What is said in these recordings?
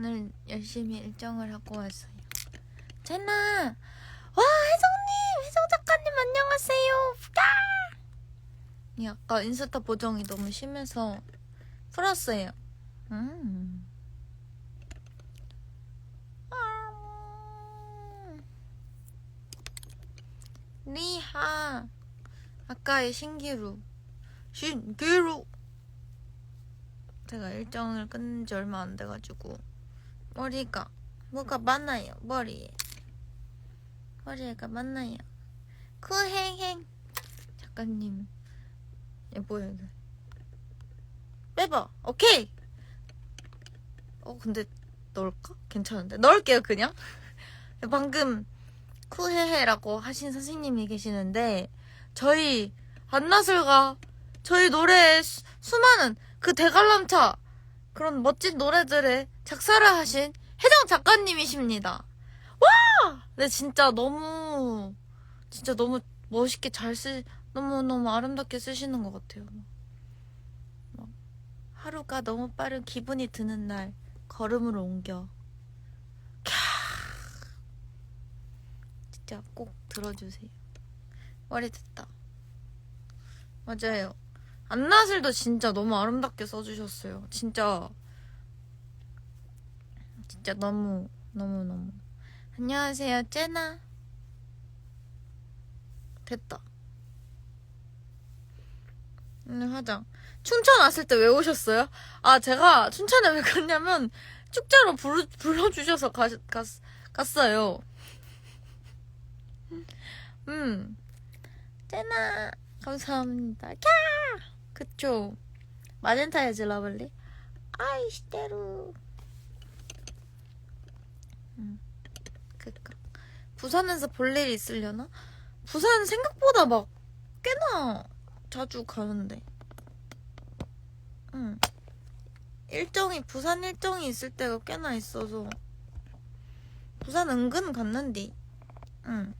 오늘 열심히 일정을 하고 왔어요. 제나! 와, 혜정님! 혜정 작가님 안녕하세요! 까! 이 아까 인스타 보정이 너무 심해서 풀었어요. 음. 아. 리하. 아까의 신기루. 신기루. 제가 일정을 끝낸 지 얼마 안 돼가지고 머리가 뭐가 많아요? 머리에 머리가 많아요? 쿠행행. 작가님. 얘 뭐야 이게 빼봐. 오케이. 어 근데 넣을까? 괜찮은데? 넣을게요 그냥. 방금 쿠헤헤라고 하신 선생님이 계시는데 저희 안나슬가 저희 노래에 수, 수많은 그 대관람차 그런 멋진 노래들의 작사를 하신 혜정 작가님이십니다. 와! 네 진짜 너무 진짜 너무 멋있게 잘 쓰, 너무 너무 아름답게 쓰시는 것 같아요. 막 하루가 너무 빠른 기분이 드는 날 걸음을 옮겨. 캬. 진짜 꼭 들어주세요. 머리 됐다. 맞아요. 안나슬도 진짜 너무 아름답게 써주셨어요. 진짜 진짜 너무 너무 너무. 안녕하세요 ចេ나 됐다. 오늘 화장. 춘천 왔을 때 왜 오셨어요? 아 제가 춘천에 왜 갔냐면 축제로 부르, 불러주셔서 가, 갔, 갔어요. 음. ចេ나 감사합니다. 캬 그쵸? 마젠타야지 러블리? 아이시테루 음, 그니까. 부산에서 볼 일이 있으려나? 부산 생각보다 막 꽤나 자주 가는데. 응 일정이 부산 일정이 있을 때가 꽤나 있어서. 부산 은근 갔는디. 응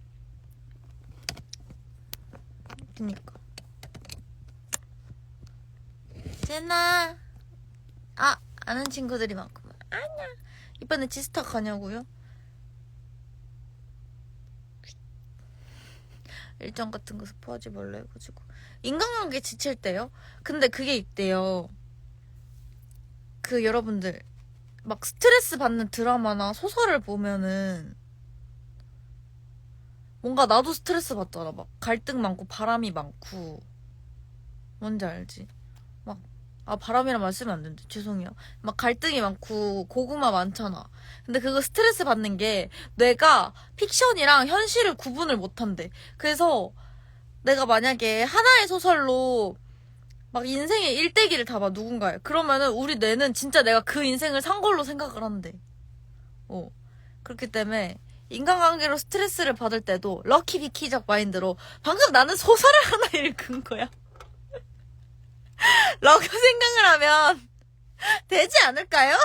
그니까 제나. 아 아는 친구들이 많구만. 아니야. 이번에 지스타 가냐고요? 일정 같은 거 스포하지 말라 해가지고. 인간관계 지칠 때요? 근데 그게 있대요. 그 여러분들 막 스트레스 받는 드라마나 소설을 보면은 뭔가 나도 스트레스 받잖아. 막 갈등 많고 바람이 많고. 뭔지 알지? 아 바람이란 말 쓰면 안 되는데 죄송해요. 막 갈등이 많고 고구마 많잖아. 근데 그거 스트레스 받는 게 뇌가 픽션이랑 현실을 구분을 못한대. 그래서 내가 만약에 하나의 소설로 막 인생의 일대기를 담아 누군가에 그러면은 우리 뇌는 진짜 내가 그 인생을 산 걸로 생각을 한대. 어. 그렇기 때문에 인간관계로 스트레스를 받을 때도 럭키 비키적 마인드로 방금 나는 소설을 하나 읽은 거야 라고 생각을 하면 되지 않을까요?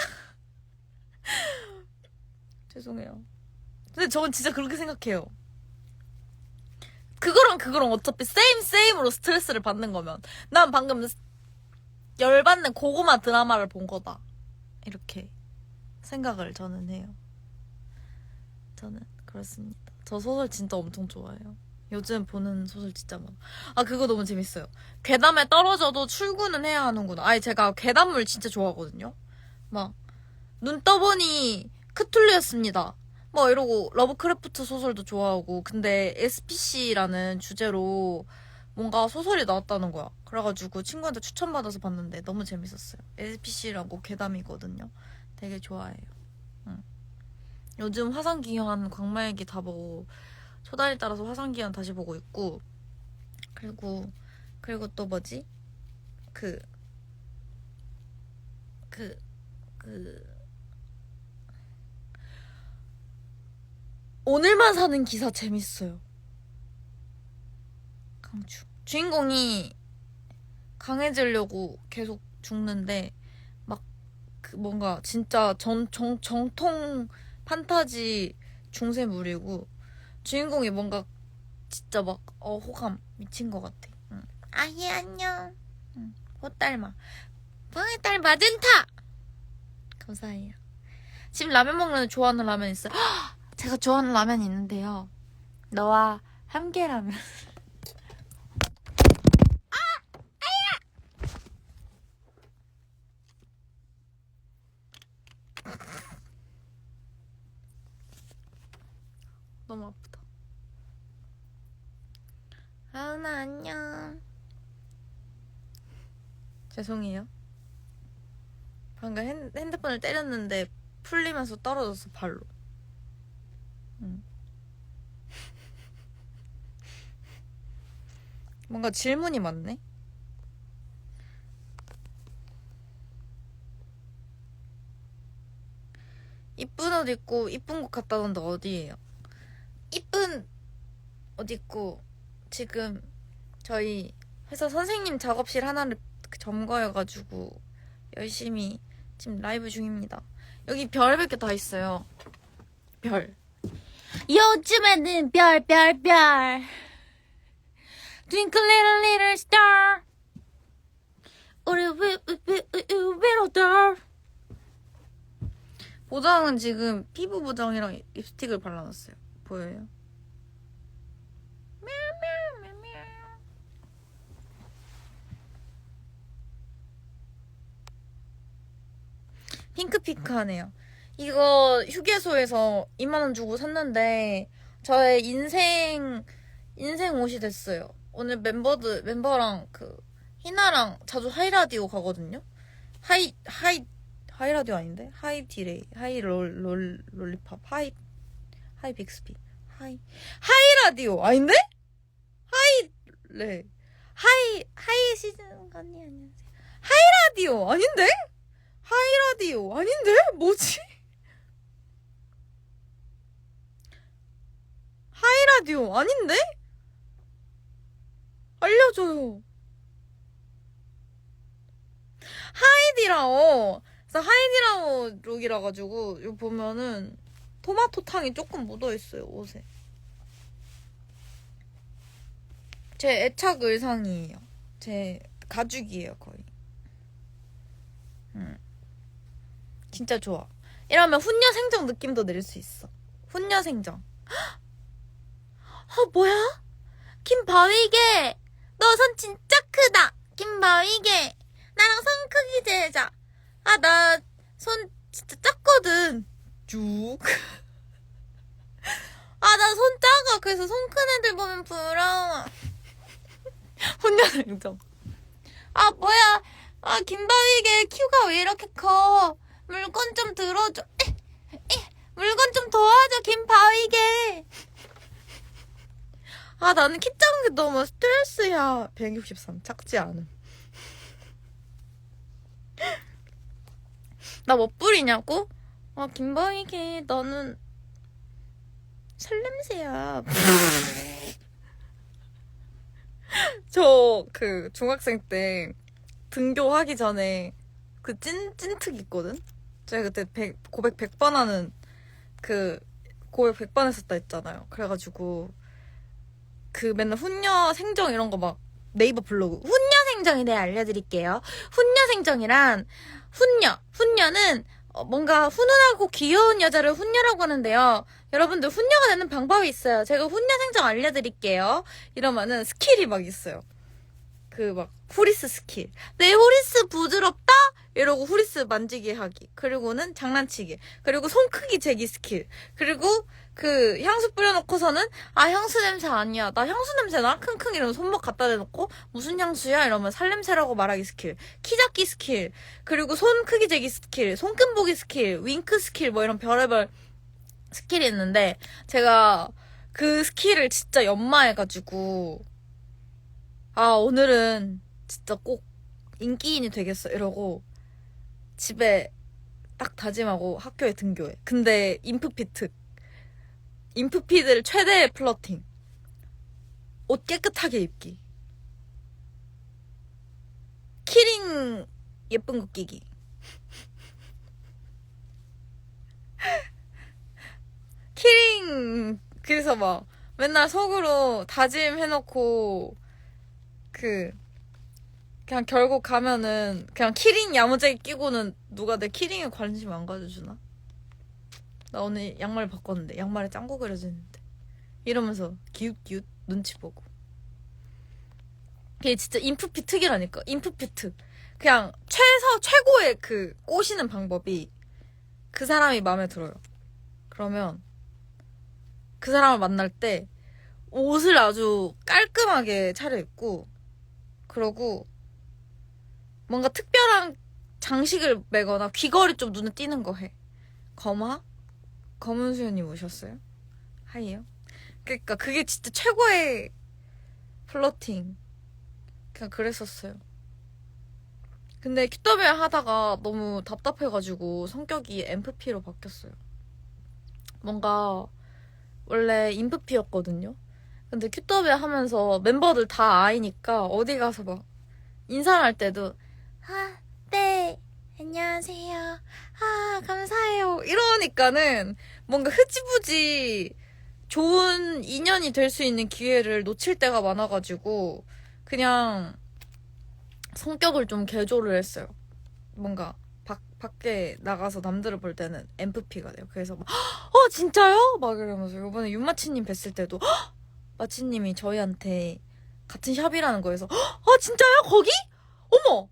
죄송해요. 근데 저는 진짜 그렇게 생각해요. 그거랑 그거랑 어차피 세임 세임으로 스트레스를 받는 거면 난 방금 열받는 고구마 드라마를 본 거다. 이렇게 생각을 저는 해요. 저는 그렇습니다. 저 소설 진짜 엄청 좋아해요. 요즘 보는 소설 진짜 많아. 아, 그거 너무 재밌어요. 괴담에 떨어져도 출근은 해야 하는구나. 아니, 제가 괴담물 진짜 좋아하거든요. 막, 눈 떠보니 크툴리였습니다. 뭐 이러고, 러브크래프트 소설도 좋아하고, 근데 SPC라는 주제로 뭔가 소설이 나왔다는 거야. 그래가지고 친구한테 추천받아서 봤는데 너무 재밌었어요. SPC라고 괴담이거든요. 되게 좋아해요. 응. 요즘 화상기현 광마얘기 다 보고, 초단에 따라서 화상기한 다시 보고 있고 그리고 그리고 또 뭐지 그 그, 그, 오늘만 사는 기사 재밌어요. 강추. 주인공이 강해지려고 계속 죽는데, 막, 그 뭔가 진짜 전, 정, 정통 판타지 중세물이고, 주인공이 뭔가 진짜 막 어, 호감 미친 것 같아. 응. 아희 안녕. 응. 호딸마. 방의 딸 마젠타. 감사해요. 지금 라면 먹는 좋아하는 라면 있어요? 헉! 제가 좋아하는 라면이 있는데요. 너와 함께 라면. 너무 아프다. 아은아 안녕. 죄송해요. 방금 핸, 핸드폰을 때렸는데 풀리면서 떨어졌어 발로. 응. 뭔가 질문이 많네. 이쁜 옷 입고 이쁜 곳 갔다 온데 어디예요? 이쁜 옷 입고 지금 저희 회사 선생님 작업실 하나를 점거해가지고 열심히 지금 라이브 중입니다. 여기 별별 게다 있어요. 별. 요즘에는 별, 별, 별. Twinkle little little star. 우리 위, 위, 위, 위, 위로들. 보정은 지금 피부 보정이랑 립스틱을 발라놨어요. 보여요? 핑크핑크하네요. 이거 휴게소에서 2만원 주고 샀는데 저의 인생 인생 옷이 됐어요. 오늘 멤버들 멤버랑 그 희나랑 자주 하이라디오 가거든요. 하이 하이 하이라디오 아닌데 하이 디레이 하이 롤 롤 롤리팝 하이 하이 빅스피 하이 하이라디오 아닌데 하이 네 하이 하이 시즌 언니 안녕하세요. 하이라디오 아닌데 하이라디오 아닌데 뭐지? 하이라디오 아닌데? 알려줘요. 하이디라오. 그래서 하이디라오 룩이라 가지고 이거 보면은 토마토 탕이 조금 묻어 있어요 옷에. 제 애착 의상이에요. 제 가죽이에요 거의. 음. 진짜 좋아. 이러면 훈녀 생정 느낌도 낼 수 있어. 훈녀 생정. 어 뭐야? 김바위게 너 손 진짜 크다. 김바위게 나랑 손 크기 재자. 아 나 손 진짜 작거든. 쭉. 아 나 손 작아. 그래서 손 큰 애들 보면 부러워. 훈녀 생정. 아 뭐야? 아 김바위게 큐가 왜 이렇게 커? 물건 좀 들어줘. 에, 에, 물건 좀 도와줘, 김바위게. 아, 나는 키 작은 게 너무 스트레스야. 163, 작지 않음. 나뭐 뿌리냐고? 아, 김바위게, 너는 살냄새야. 저, 그, 중학생 때 등교하기 전에 그 찐, 찐특 있거든? 제가 그때 100, 고백 100번 하는 그 고백 100번 했었다 했잖아요. 그래가지고 그 맨날 훈녀 생정 이런 거 막 네이버 블로그 훈녀 생정이 네 알려드릴게요. 훈녀 생정이란 훈녀 훈녀는 어, 뭔가 훈훈하고 귀여운 여자를 훈녀라고 하는데요. 여러분들 훈녀가 되는 방법이 있어요. 제가 훈녀 생정 알려드릴게요. 이러면은 스킬이 막 있어요. 그 막 후리스 스킬. 내 후리스 부드럽다? 이러고 후리스 만지기 하기. 그리고는 장난치기. 그리고 손 크기 재기 스킬. 그리고 그 향수 뿌려놓고서는 아 향수 냄새 아니야. 나 향수 냄새 나? 킁킁 이러면 손목 갖다 대놓고 무슨 향수야? 이러면 살냄새라고 말하기 스킬. 키 잡기 스킬. 그리고 손 크기 재기 스킬. 손금 보기 스킬. 윙크 스킬 뭐 이런 별의별 스킬이 있는데 제가 그 스킬을 진짜 연마해가지고 아 오늘은 진짜 꼭 인기인이 되겠어 이러고 집에 딱 다짐하고 학교에 등교해. 근데 인프피트. 인프피들 최대 플러팅. 옷 깨끗하게 입기. 키링 예쁜 거 끼기. 키링 그래서 막 맨날 속으로 다짐해놓고 그 그냥 결국 가면은 그냥 키링 야무지게 끼고는 누가 내 키링에 관심 안 가져주나? 나 오늘 양말 바꿨는데 양말에 짱구 그려지는데. 이러면서 기웃기웃 눈치 보고. 그게 진짜 인프피 특이라니까. 인프피 특. 그냥 최서 최고의 그 꼬시는 방법이 그 사람이 마음에 들어요. 그러면 그 사람을 만날 때 옷을 아주 깔끔하게 차려입고 그러고 뭔가 특별한 장식을 매거나 귀걸이 좀 눈에 띄는 거 해. 검하? 검은 수연님 오셨어요? 하이요? 그러니까 그게 진짜 최고의 플러팅. 그냥 그랬었어요. 근데 큐더벨 하다가 너무 답답해가지고 성격이 MFP로 바뀌었어요. 뭔가 원래 인프피였거든요. 근데 큐더벨 하면서 멤버들 다 아이니까 어디 가서 막 인사를 할 때도 아, 네, 안녕하세요. 아, 감사해요. 이러니까는 뭔가 흐지부지 좋은 인연이 될 수 있는 기회를 놓칠 때가 많아가지고 그냥 성격을 좀 개조를 했어요. 뭔가 밖, 밖에 나가서 남들을 볼 때는 MFP가 돼요. 그래서 막, 어, 진짜요? 막 이러면서 요번에 윤마치님 뵀을 때도 헉! 마치님이 저희한테 같은 샵이라는 거에서 어, 진짜요? 거기? 어머!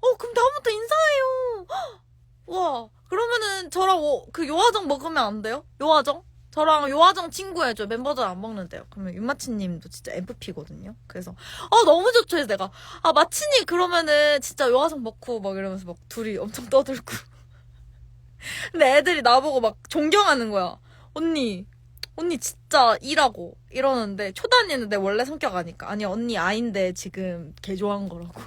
어, 그럼 다음부터 인사해요. 헉! 와, 그러면은 저랑 오- 그 요화정 먹으면 안 돼요? 요화정? 저랑 요화정 친구 해줘. 멤버들 안 먹는데요. 그러면 윤마치님도 진짜 MFP거든요. 그래서 어 너무 좋죠. 해서 내가 아 마치님 그러면은 진짜 요화정 먹고 막 이러면서 막 둘이 엄청 떠들고. 근데 애들이 나보고 막 존경하는 거야. 언니, 언니 진짜 일하고 이러는데 초단이는 내 원래 성격 아니까 아니 언니 아인데 지금 개조한 거라고.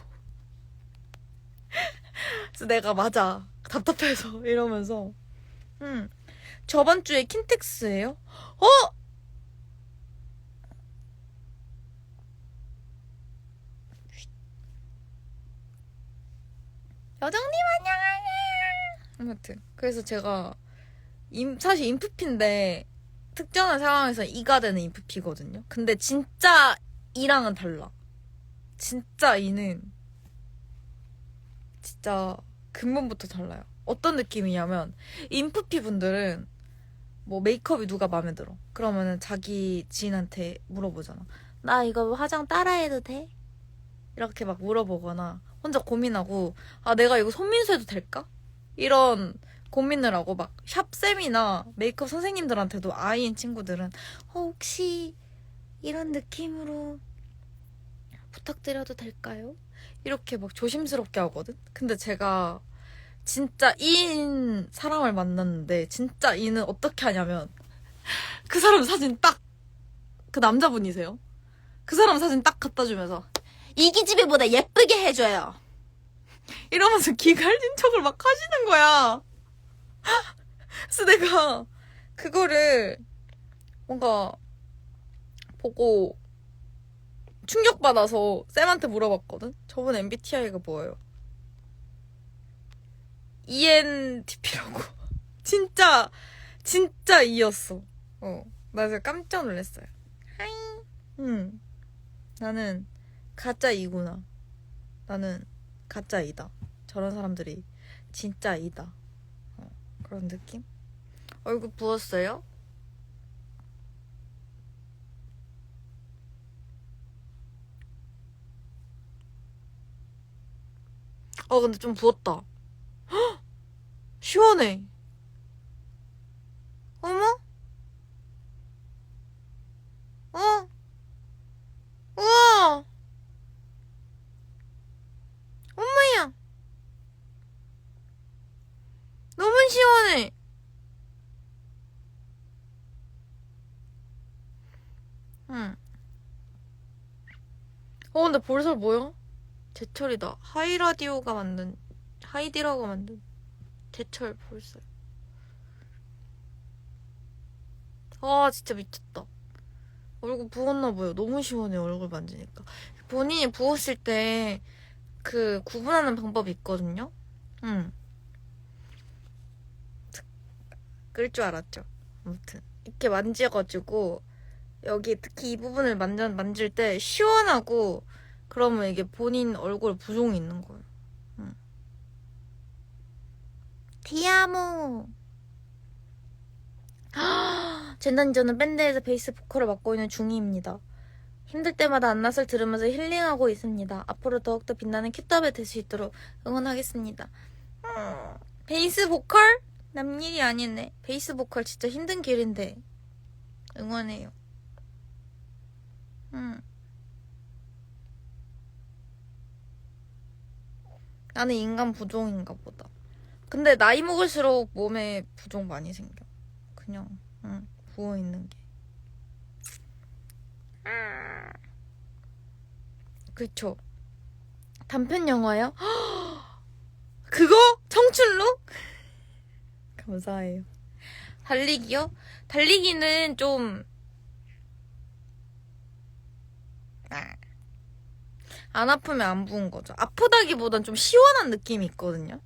그래서 내가 맞아 답답해서 이러면서 음 저번 주에 킨텍스예요? 어? 여정님 안녕하세요. 아무튼 그래서 제가 임, 사실 인프피인데 특정한 상황에서 이가 되는 인프피거든요. 근데 진짜 이랑은 달라. 진짜 이는 진짜 근본부터 달라요. 어떤 느낌이냐면 인프피 분들은 뭐 메이크업이 누가 마음에 들어. 그러면은 자기 지인한테 물어보잖아. 나 이거 화장 따라해도 돼? 이렇게 막 물어보거나 혼자 고민하고 아 내가 이거 손민수 해도 될까? 이런 고민을 하고 막 샵쌤이나 메이크업 선생님들한테도 아이인 친구들은 어, 혹시 이런 느낌으로 부탁드려도 될까요? 이렇게 막 조심스럽게 하거든? 근데 제가 진짜 이인 사람을 만났는데 진짜 이는 어떻게 하냐면 그 사람 사진 딱 그 남자분이세요. 그 사람 사진 딱 갖다 주면서 이기집애보다 예쁘게 해줘요. 이러면서 기갈린 척을 막 하시는 거야. 그래서 내가 그거를 뭔가 보고 충격받아서 쌤한테 물어봤거든? 저번 MBTI가 뭐예요? ENTP라고. 진짜, 진짜 E였어. 어. 나 진짜 깜짝 놀랐어요. 하이. 응. 나는 가짜 E구나. 나는 가짜 E다. 저런 사람들이 진짜 E다. 어, 그런 느낌? 얼굴 부었어요? 어, 근데 좀 부었다. 헉! 시원해. 어머? 어? 우와! 엄마야! 너무 시원해! 응. 어, 근데 벌써 뭐야? 제철이다. 하이라디오가 만든, 하이디라가 만든 제철 벌써. 아, 진짜 미쳤다. 얼굴 부었나 봐요. 너무 시원해, 얼굴 만지니까. 본인이 부었을 때, 그, 구분하는 방법이 있거든요? 응. 끌 줄 알았죠. 아무튼. 이렇게 만져가지고, 여기 특히 이 부분을 만져, 만질 때 시원하고, 그러면 이게 본인 얼굴 부종이 있는 거예요. 응. 디아모. 젠단이 저는 밴드에서 베이스 보컬을 맡고 있는 중이입니다. 힘들 때마다 안낯을 들으면서 힐링하고 있습니다. 앞으로 더욱더 빛나는 큐탑이 될 수 있도록 응원하겠습니다. 음, 베이스 보컬? 남일이 아니네. 베이스 보컬 진짜 힘든 길인데. 응원해요. 음. 나는 인간 부종인가 보다. 근데 나이 먹을수록 몸에 부종 많이 생겨. 그냥 응, 부어 있는 게. 그쵸. 단편 영화요? 그거? 청춘룩? 감사해요. 달리기요? 달리기는 좀, 아, 안 아프면 안 부은 거죠. 아프다기보단 좀 시원한 느낌이 있거든요.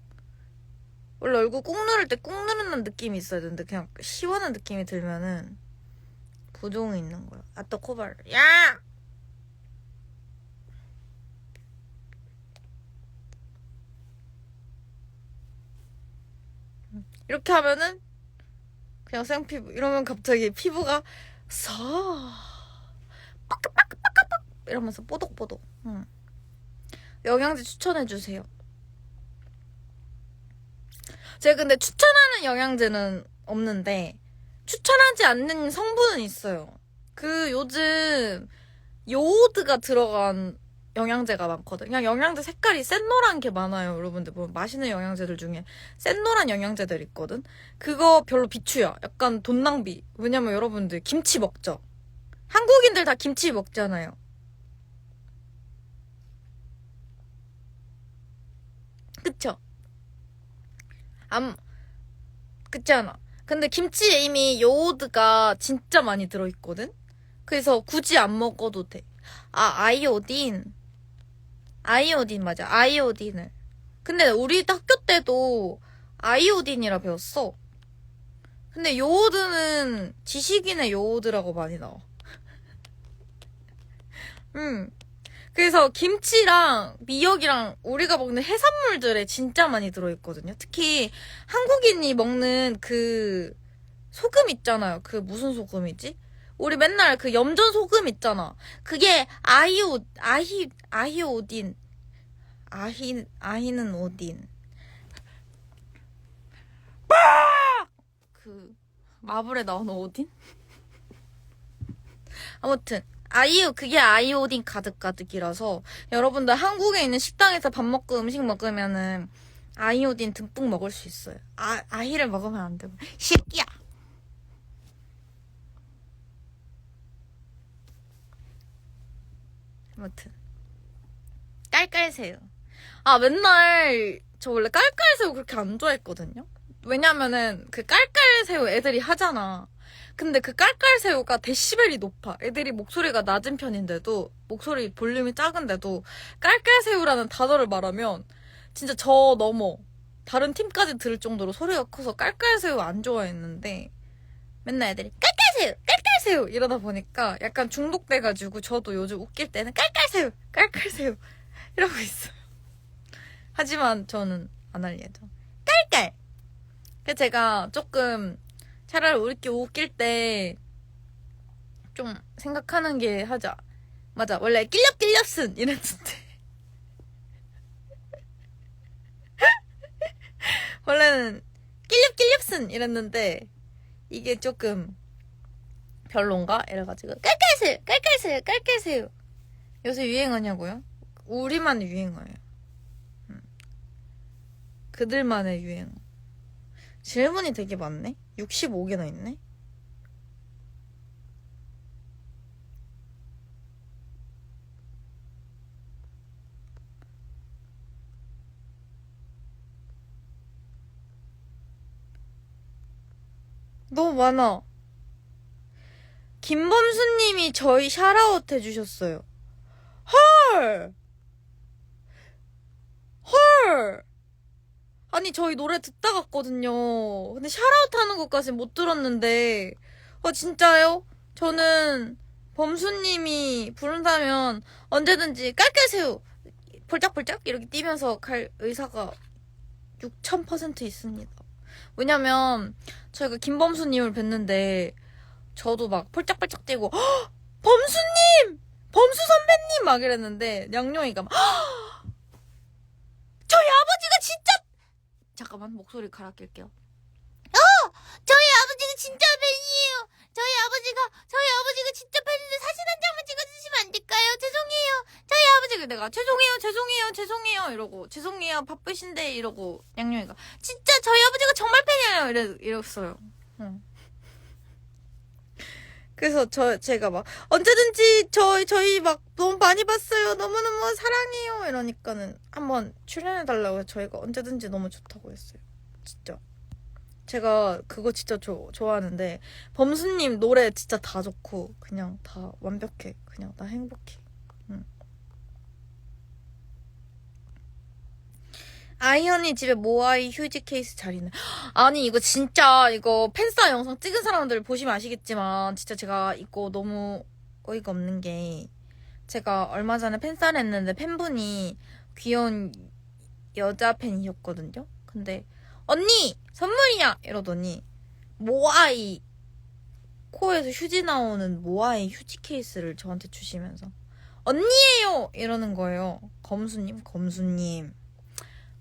원래 얼굴 꾹 누를 때 꾹 누르는 느낌이 있어야 되는데 그냥 시원한 느낌이 들면은 부종이 있는 거야. 아또 코발. 야! 이렇게 하면은 그냥 생피부 이러면 갑자기 피부가 서 빠끄빠끄빠끄빡 이러면서 뽀독뽀독. 응. 영양제 추천해 주세요. 제가 근데 추천하는 영양제는 없는데 추천하지 않는 성분은 있어요. 그 요즘 요오드가 들어간 영양제가 많거든. 그냥 영양제 색깔이 샛노란 게 많아요. 여러분들 보면 맛있는 영양제들 중에 샛노란 영양제들 있거든. 그거 별로 비추야. 약간 돈 낭비. 왜냐면 여러분들 김치 먹죠. 한국인들 다 김치 먹잖아요. 그쵸? 안, 그치 않아. 근데 김치에 이미 요오드가 진짜 많이 들어있거든? 그래서 굳이 안 먹어도 돼. 아, 아이오딘. 아이오딘 맞아. 아이오딘을. 근데 우리 학교 때도 아이오딘이라 배웠어. 근데 요오드는 지식인의 요오드라고 많이 나와. 음. 그래서 김치랑 미역이랑 우리가 먹는 해산물들에 진짜 많이 들어있거든요. 특히 한국인이 먹는 그 소금 있잖아요. 그 무슨 소금이지? 우리 맨날 그 염전 소금 있잖아. 그게 아이오 아히 아히오딘 아히 아히는 오딘. 그 마블에 나오는 오딘? 아무튼 아이오 그게 아이오딘 가득 가득이라서 여러분들 한국에 있는 식당에서 밥 먹고 음식 먹으면은 아이오딘 듬뿍 먹을 수 있어요. 아 아히를 먹으면 안 되고 새끼야. 아무튼 깔깔새우. 아 맨날 저 원래 깔깔새우 그렇게 안 좋아했거든요. 왜냐면은 그 깔깔새우 애들이 하잖아. 근데 그 깔깔새우가 데시벨이 높아. 애들이 목소리가 낮은 편인데도 목소리 볼륨이 작은데도 깔깔새우라는 단어를 말하면 진짜 저 넘어 다른 팀까지 들을 정도로 소리가 커서 깔깔새우 안 좋아했는데 맨날 애들이 깔깔새우 깔깔새우 이러다 보니까 약간 중독돼가지고 저도 요즘 웃길 때는 깔깔새우 깔깔새우 이러고 있어요. 하지만 저는 안 할 예정. 깔깔. 그래서 제가 조금 차라리 우리 끼리 웃길 때 좀 생각하는 게 하자. 맞아. 원래 낄렵낄렵슨 이랬는데. 원래는 낄렵낄렵슨 이랬는데 이게 조금 별론가? 이래가지고 깔깔새우 깔깔새우 깔깔새우 요새 유행하냐고요? 우리만 유행어예요. 음. 그들만의 유행어. 질문이 되게 많네? 65개나 있네? 너무 많아. 김범수님이 저희 샤라웃 해주셨어요. 헐! 헐! 아니, 저희 노래 듣다 갔거든요. 근데 샤라웃 하는 것까지 못 들었는데, 아, 진짜요? 저는 범수님이 부른다면 언제든지 깔깔새우, 폴짝폴짝 이렇게 뛰면서 갈 의사가 6000% 있습니다. 왜냐면 저희가 김범수님을 뵀는데 저도 막 펄짝펄짝 뛰고 "헉! 범수님! 범수 선배님! 막 이랬는데 양용이가 막 "헉! 저희 아버지가 진짜 잠깐만 목소리 갈아 낄게요 어! 저희 아버지가 진짜 팬이에요 저희 아버지가 저희 아버지가 진짜 팬인데 사진 한 장만 찍어주시면 안 될까요? 죄송해요 저희 아버지가 내가 죄송해요 죄송해요 죄송해요 이러고 죄송해요 바쁘신데 이러고 양용이가 진짜 저희 아버지가 정말 팬이에요 이래, 이랬어요 응. 그래서 저 제가 막 언제든지 저희 저희 막 너무 많이 봤어요 너무너무 이러니까는 한번 출연해 달라고 저희가 언제든지 너무 좋다고 했어요. 진짜. 제가 그거 진짜 조, 좋아하는데 범수님 노래 진짜 다 좋고 그냥 다 완벽해. 그냥 나 행복해. 응. 아이언이 집에 모아이 휴지 케이스 잘 있네. 아니 이거 진짜 이거 팬싸 영상 찍은 사람들 보시면 아시겠지만 진짜 제가 이거 너무 어이가 없는 게 제가 얼마 전에 팬싸를 했는데 팬분이 귀여운 여자 팬이셨거든요. 근데 언니! 선물이야! 이러더니 모아이 코에서 휴지 나오는 모아이 휴지 케이스를 저한테 주시면서 언니예요! 이러는 거예요. 검수님 검수님.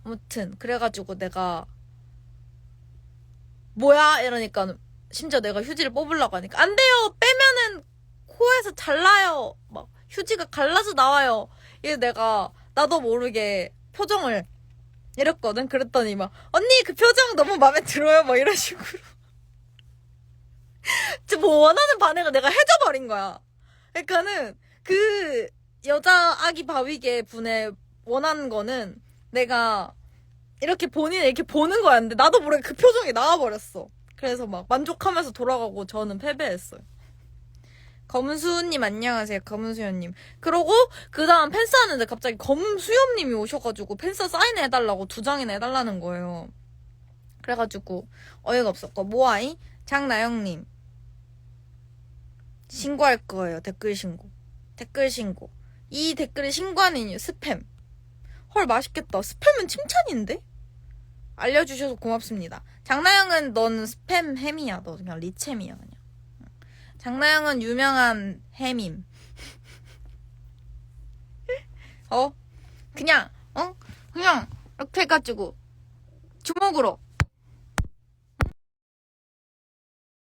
아무튼 그래가지고 내가 뭐야? 이러니까 심지어 내가 휴지를 뽑으려고 하니까 안 돼요! 빼면은 코에서 잘라요! 막 휴지가 갈라져 나와요. 이래 내가 나도 모르게 표정을 이랬거든. 그랬더니 막 언니 그 표정 너무 마음에 들어요. 막 이런 식으로. 뭐 원하는 반응을 내가 해줘버린 거야. 그러니까는 그 여자 아기 바위개 분의 원하는 거는 내가 이렇게 본인 이렇게 보는 거였는데 나도 모르게 그 표정이 나와버렸어. 그래서 막 만족하면서 돌아가고 저는 패배했어요. 검수님 안녕하세요. 검수연님. 그러고 그 다음 팬싸 하는데 갑자기 검수연님이 오셔가지고 팬싸 사인 해달라고 두 장이나 해달라는 거예요. 그래가지고 어이가 없었고 모아이 장나영님 신고할 거예요. 댓글 신고. 댓글 신고. 이 신고하는 이유 스팸. 헐 맛있겠다. 스팸은 칭찬인데? 알려주셔서 고맙습니다. 장나영은 넌 스팸 햄이야. 너 그냥 리챔이야 그냥. 장나영은 유명한 햄임. 어? 그냥 어? 그냥 이렇게 해가지고 주먹으로